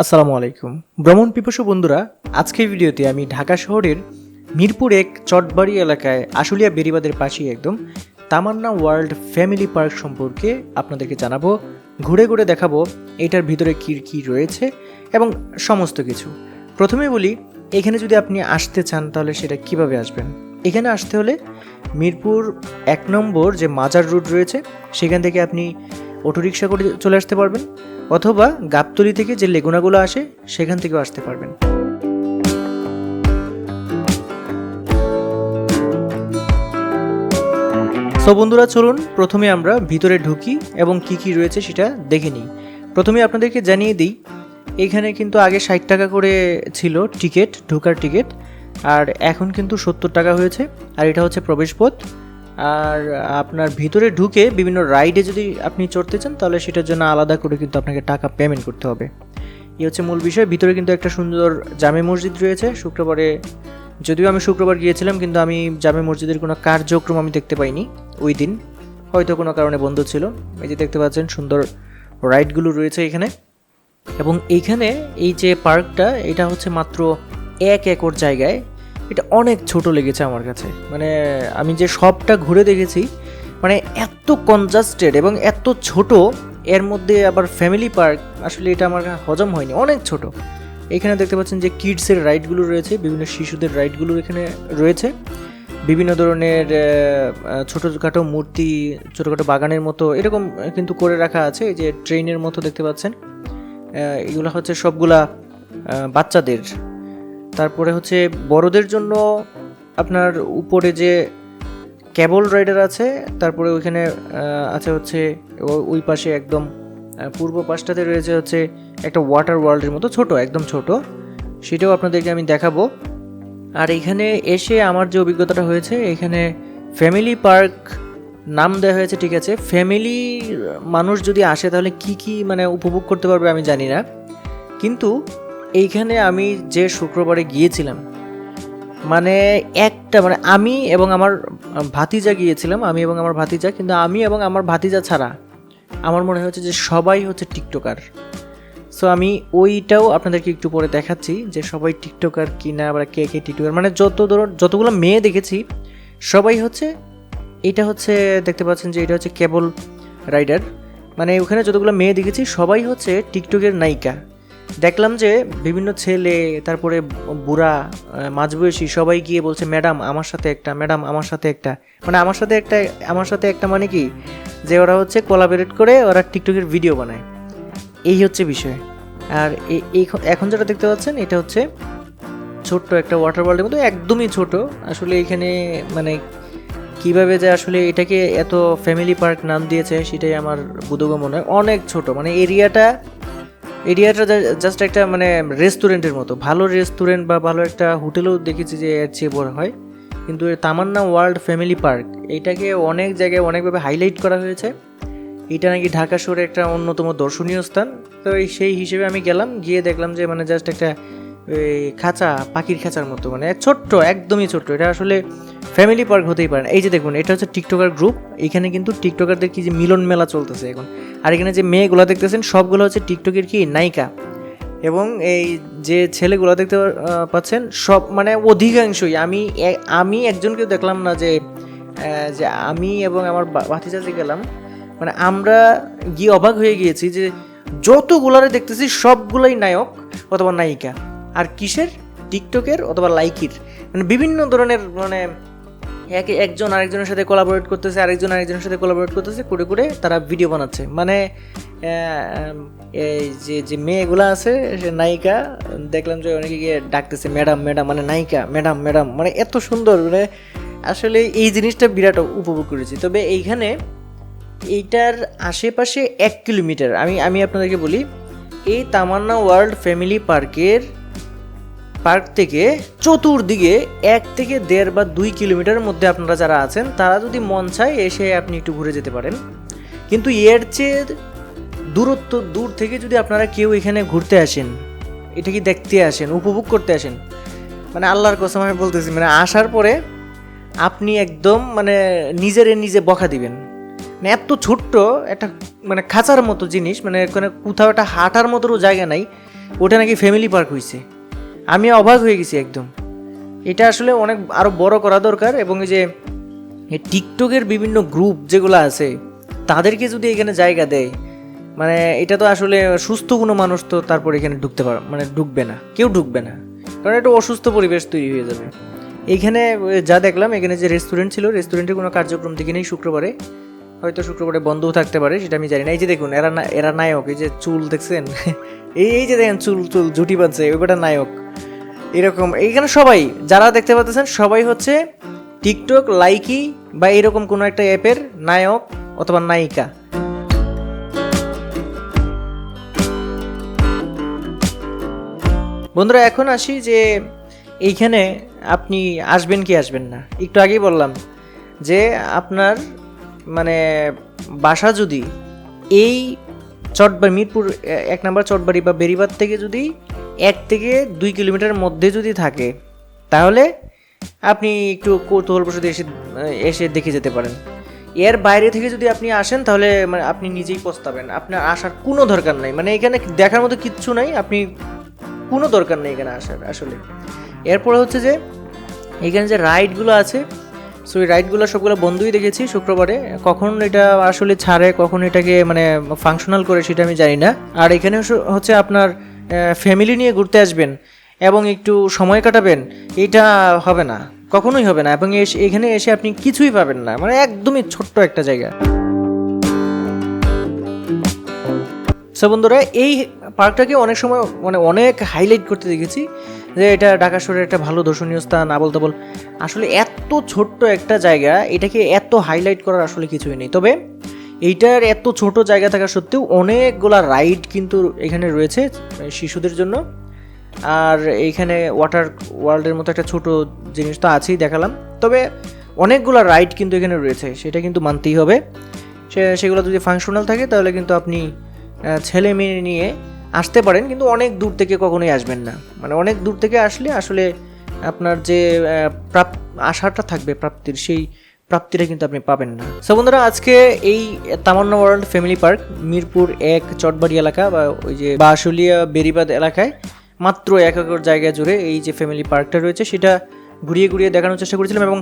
আসসালামু আলাইকুম। ভ্রমণ পিপাসু বন্ধুরা আজকের ভিডিওতে আমি ঢাকা শহরের মিরপুর এক চটবাড়ি এলাকায় আশুলিয়া বেরিবাদের পাশেই একদম তামান্না ওয়ার্ল্ড ফ্যামিলি পার্ক সম্পর্কে আপনাদেরকে জানাব, ঘুরে ঘুরে দেখাবো এটার ভিতরে কী কী রয়েছে এবং সমস্ত কিছু। প্রথমে বলি, এখানে যদি আপনি আসতে চান তাহলে সেটা কীভাবে আসবেন? এখানে আসতে হলে মিরপুর এক নম্বর যে মাজার রুট রয়েছে, সেখান থেকে আপনি অটোরিকশা করে চলে আসতে পারবেন। অথবা গাবতলি থেকে যে লেগুনাগুলো আসে, সেখান থেকেও আসতে পারবেন। সো বন্ধুরা, চলুন প্রথমে আমরা ভিতরে ঢুকি এবং কি কি রয়েছে সেটা দেখে নিই। প্রথমে আপনাদেরকে জানিয়ে দিই, এখানে কিন্তু আগে ষাট টাকা করে ছিল টিকিট, ঢোকার টিকিট, আর এখন কিন্তু সত্তর টাকা হয়েছে, আর এটা হচ্ছে প্রবেশপথ। আর আপনার ভিতরে ঢুকে বিভিন্ন রাইডে যদি আপনি চড়তে চান, তাহলে সেটার জন্য আলাদা করে কিন্তু আপনাকে টাকা পেমেন্ট করতে হবে। এই হচ্ছে মূল বিষয়। ভিতরে কিন্তু একটা সুন্দর জামে মসজিদ রয়েছে। শুক্রবারে, যদিও আমি শুক্রবার গিয়েছিলাম, কিন্তু আমি জামে মসজিদের কোনো কার্যক্রম আমি দেখতে পাইনি ওই দিন। হয়তো কোনো কারণে বন্ধ ছিল। এই যে দেখতে পাচ্ছেন, সুন্দর রাইডগুলো রয়েছে এখানে। এবং এইখানে এই যে পার্কটা এটা হচ্ছে মাত্র এক একর জায়গায়। এটা অনেক ছোট লেগেছে আমার কাছে। মানে আমি যে সবটা ঘুরে দেখেছি মানে এত কনজাস্টেড এবং এত ছোট, এর মধ্যে আবার ফ্যামিলি পার্ক আসলে এটা আমার হজম হয়নি, অনেক ছোট। এখানে দেখতে পাচ্ছেন যে কিডসের রাইডগুলো রয়েছে, বিভিন্ন শিশুদের রাইডগুলো এখানে রয়েছে। বিভিন্ন ধরনের ছোটোখাটো মূর্তি, ছোটোখাটো বাগানের মতো, এরকম কিন্তু করে রাখা আছে, এই যে ট্রেনের মতো দেখতে পাচ্ছেন। এগুলো হচ্ছে সবগুলা বাচ্চাদের তারপরে হচ্ছে বড়দের জন্য আপনার উপরে যে ক্যাবল রাইডার আছে, তারপরে ওইখানে আছে হচ্ছে ওই পাশে একদম পূর্ব পাশটাতে রয়েছে হচ্ছে একটা ওয়াটার ওয়ার্ল্ডের মতো ছোট, একদম ছোট। সেটাও আপনাদেরকে আমি দেখাবো। আর এখানে এসে আমার যে অভিজ্ঞতাটা হয়েছে, এখানে ফ্যামিলি পার্ক নাম দেওয়া হয়েছে, ঠিক আছে। ফ্যামিলি মানুষ যদি আসে তাহলে কি কি মানে উপভোগ করতে পারবে আমি জানি না। কিন্তু এইখানে আমি যে শুক্রবারে গিয়েছিলাম মানে একটা মানে আমি এবং আমার ভাতিজা গিয়েছিলাম, আমি এবং আমার ভাতিজা, কিন্তু আমি এবং আমার ভাতিজা ছাড়া আমার মনে হচ্ছে যে সবাই হচ্ছে টিকটকার। সো আমি ওইটাও আপনাদেরকে একটু পরে দেখাচ্ছি যে সবাই টিকটকার কিনা বা কে কে টিকটকার মানে যত ধর যতগুলো মেয়ে দেখেছি, সবাই হচ্ছে, এটা হচ্ছে দেখতে পাচ্ছেন যে এটা হচ্ছে কেবল রাইডার। মানে ওখানে যতগুলো মেয়ে দেখেছি, সবাই হচ্ছে টিকটকের নায়িকা। দেখলাম যে বিভিন্ন ছেলে, তারপরে বুড়া মাঝবয়সী সবাই গিয়ে বলছে, ম্যাডাম, আমার সাথে একটা, ম্যাডাম, আমার সাথে একটা। মানে আমার সাথে একটা, আমার সাথে একটা মানে কি? যে ওরা হচ্ছে কোলাবরেট করে, ওরা টিকটকের ভিডিও বানায়। এই হচ্ছে বিষয়। আর এই এখন যেটা দেখতে পাচ্ছেন, এটা হচ্ছে ছোট্ট একটা ওয়াটার ওয়ার্ল্ডের মতো, একদমই ছোট। আসলে এখানে মানে কীভাবে যে আসলে এটাকে এত ফ্যামিলি পার্ক নাম দিয়েছে, সেটাই আমার বুধগম মনে হয় অনেক ছোট। মানে এরিয়াটা এরিয়াটা জাস্ট একটা মানে রেস্টুরেন্টের মতো। ভালো রেস্টুরেন্ট বা ভালো একটা হোটেলও দেখেছি যে এর চেয়ে বড় হয়। কিন্তু তামান্না ওয়ার্ল্ড ফ্যামিলি পার্ক এইটাকে অনেক জায়গায় অনেকভাবে হাইলাইট করা হয়েছে। এটা নাকি ঢাকা শহরে একটা অন্যতম দর্শনীয় স্থান। তো সেই হিসেবে আমি গেলাম, গিয়ে দেখলাম যে মানে জাস্ট একটা খাঁচা, পাখির খাঁচার মতো মানে ছোট্ট, একদমই ছোট্ট। এটা আসলে ফ্যামিলি পার্ক হতেই পারে এই যে দেখুন, এটা হচ্ছে টিকটকার গ্রুপ এখানে কিন্তু টিকটকারদের কি যে মিলন মেলা চলতেছে এখন। আর এখানে যে মেয়েগুলো দেখতেছেন, সবগুলো হচ্ছে টিকটকের কি নায়িকা। এবং এই যে ছেলেগুলো দেখতে পাচ্ছেন, সব মানে অধিকাংশই। আমি আমি একজনকেও দেখলাম না যে যে আমি এবং আমার বা- ভাতিজা যে গেলাম। মানে আমরা গিয়ে অবাক হয়ে গিয়েছি যে যতগুলারে দেখতেছি, সবগুলোই নায়ক অথবা নায়িকা। আর কিসের? টিকটকের অথবা লাইকির? মানে বিভিন্ন ধরনের মানে এক একজন আরেকজনের সাথে কোলাবোরেট করতেছে, আরেকজন আরেকজনের সাথে কোলাবোরেট করতেছে, করে করে তারা ভিডিও বানাচ্ছে। মানে এই যে যে মেয়েগুলো আছে, সে নায়িকা, দেখলাম যে অনেকে গিয়ে ডাকতেছে, ম্যাডাম ম্যাডাম মানে নায়িকা, ম্যাডাম ম্যাডাম মানে এত সুন্দর মানে আসলে এই জিনিসটা বিরাট উপভোগ করেছি। তবে এইখানে এইটার আশেপাশে এক কিলোমিটার। আমি আমি আপনাদেরকে বলি, এই তামান্না ওয়ার্ল্ড ফ্যামিলি পার্কের পার্ক থেকে চতুর্দিকে এক থেকে দেড় বা দুই কিলোমিটারের মধ্যে আপনারা যারা আছেন, তারা যদি মন চায় এসে আপনি একটু ঘুরে যেতে পারেন। কিন্তু এর চেয়ে দূরত্ব দূর থেকে যদি আপনারা কেউ এখানে ঘুরতে আসেন, এটা কি দেখতে আসেন, উপভোগ করতে আসেন মানে আল্লাহর কসম আমি বলতেছি মানে আসার পরে আপনি একদম মানে নিজেরে নিজে বকা দিবেন। মানে এত ছোট্ট একটা মানে খাঁচার মতো জিনিস মানে কোথাও একটা হাঁটার মতোও জায়গা নাই, ওটা নাকি ফ্যামিলি পার্ক হয়েছে আমি অবাক হয়ে গেছি একদম। এটা আসলে অনেক আরও বড় করা দরকার এবং এই যে টিকটকের বিভিন্ন গ্রুপ যেগুলো আছে তাদেরকে যদি এখানে জায়গা দেয় মানে এটা তো আসলে সুস্থ কোনো মানুষ তো তারপর এখানে ঢুকতে পার মানে ঢুকবে না কেউ ঢুকবে না। কারণ একটা অসুস্থ পরিবেশ তৈরি হয়ে যাবে। এইখানে আহ, যা দেখলাম এখানে যে রেস্টুরেন্ট ছিল রেস্টুরেন্টের কোনো কার্যক্রম থেকে নেই শুক্রবারে। হয়তো শুক্রবারে বন্ধও থাকতে পারে সেটা আমি জানি না। এই যে দেখুন এরা এরা নায়ক এই যে চুল দেখছেন? এই এই যে দেখেন চুল চুল জুটি বাঁধছে ওইটা নায়ক। এরকম, এইখানে সবাই, যারা দেখতে পাচ্ছেন, সবাই হচ্ছে টিকটক, লাইকি বা এরকম কোনো একটা অ্যাপের নায়ক অথবা নায়িকা। বন্ধুরা, এখন আসি যে এইখানে আপনি আসবেন কি আসবেন না। একটু আগেই বললাম যে আপনার মানে বাসা যদি এই চটবাড়ি মিরপুর এক নম্বর চটবাড়ি বা বেরিবাদ থেকে যদি এক থেকে দুই কিলোমিটার মধ্যে যদি থাকে, তাহলে আপনি একটু কৌতূহলবশত এসে এসে দেখে যেতে পারেন। এর বাইরে থেকে যদি আপনি আসেন, তাহলে মানে আপনি নিজেই পস্তাবেন। আপনার আসার কোনো দরকার নাই। মানে এখানে দেখার মতো কিচ্ছু নাই। আপনি কোনো দরকার নেই এখানে আসার আসলে। এরপরে হচ্ছে যে, এখানে যে রাইডগুলো আছে, সো এই রাইডগুলো সবগুলো বন্ধই দেখেছি শুক্রবারে। কখন এটা আসলে ছাড়ে, কখন এটাকে মানে ফাংশনাল করে সেটা আমি জানি না। আর এখানে হচ্ছে- হচ্ছে আপনার ফ্যামিলি নিয়ে ঘুরতে আসবেন এবং একটু সময় কাটাবেন, এটা হবে না, কখনোই হবে না। এবং এখানে এসে আপনি কিছুই পাবেন না মানে একদমই ছোট্ট একটা জায়গা। সো বন্ধুরা, এই পার্কটাকে অনেক সময় মানে অনেক হাইলাইট করতে দেখেছি যে এটা ঢাকা শহরের একটা ভালো দর্শনীয় স্থান আবল তাবল আসলে এত ছোট্ট একটা জায়গা, এটাকে এত হাইলাইট করার আসলে কিছুই নেই। তবে এইটার এত ছোট জায়গা থাকা সত্ত্বেও অনেকগুলা রাইড কিন্তু এখানে রয়েছে শিশুদের জন্য। আর এইখানে ওয়াটার ওয়ার্ল্ডের মতো একটা ছোট জিনিস তো আছেই দেখালাম। তবে অনেকগুলো রাইড কিন্তু এখানে রয়েছে, সেটা কিন্তু মানতেই হবে। সে, সেগুলো যদি ফাংশনাল থাকে, তাহলে কিন্তু আপনি ছেলে মেয়ে নিয়ে আসতে পারেন, কিন্তু অনেক দূর থেকে কখনোই আসবেন না। মানে অনেক দূর থেকে আসলে আসলে আপনার যে প্রাপ, আশাটা থাকবে, প্রাপ্তির সেই প্রাপ্তিটা কিন্তু আপনি পাবেন না। সো বন্ধুরা, আজকে এই Tamanna world family park Mirpur এক চটবাড়ি এলাকা বা ওই যে বাসুলিয়া বেরিবাদ এলাকায় মাত্র এক একর জায়গা জুড়ে এই যে ফ্যামিলি পার্কটা রয়েছে, সেটা ঘুরিয়ে ঘুরিয়ে দেখানোর চেষ্টা করেছিলাম এবং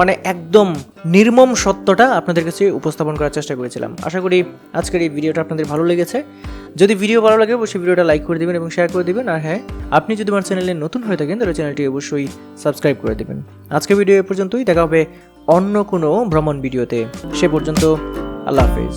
মানে একদম নির্মম সত্যটা আপনাদের কাছে উপস্থাপন করার চেষ্টা করেছিলাম। আশা করি আজকের এই ভিডিওটা আপনাদের ভালো লেগেছে। যদি ভিডিও ভালো লাগে, অবশ্যই ভিডিওটা লাইক করে দেবেন এবং শেয়ার করে দেবেন। আর হ্যাঁ আপনি যদি আমার চ্যানেলে নতুন হয়ে থাকেন, তাহলে চ্যানেলটি অবশ্যই সাবস্ক্রাইব করে দেবেন। আজকের ভিডিও এ পর্যন্তই, দেখা হবে অন্য কোনো ভ্রমণ ভিডিওতে সে পর্যন্ত আল্লাহ হাফেজ।